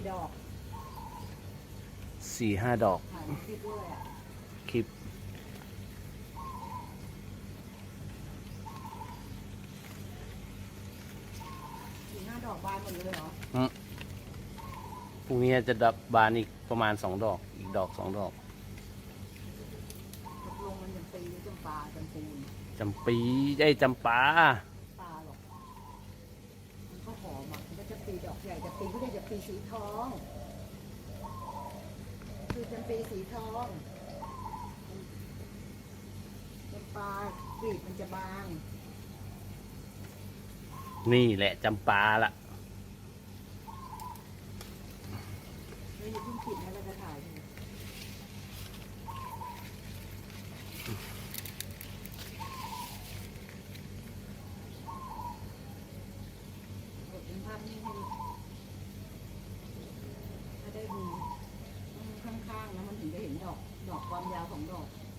กี่ดอกสี่ห้าดอกถ่ายคลิปด้วยอะคลิป สี่ห้าดอกบานหมดเลยเหรอพรุ่งนี้จะดับบานอีกประมาณสองดอก อีกดอกสองดอกตกลงมันยังปีหรือจำปาจำปูนจำปีไอ้ยจำปา ปลาหรอก มันก็หอมอะมัน ก็จะปีดอกใหญ่จะปีก็ได้จะปีสีทอง คือจำปีสีทองจำปากรีบมันจะบาง นี่แหละจำปาละ ไม่มีเพิ่งปิดนะเราจะถ่ายใช่ไหมกดเป็นภาพนิ่งให้ดู ถ้าได้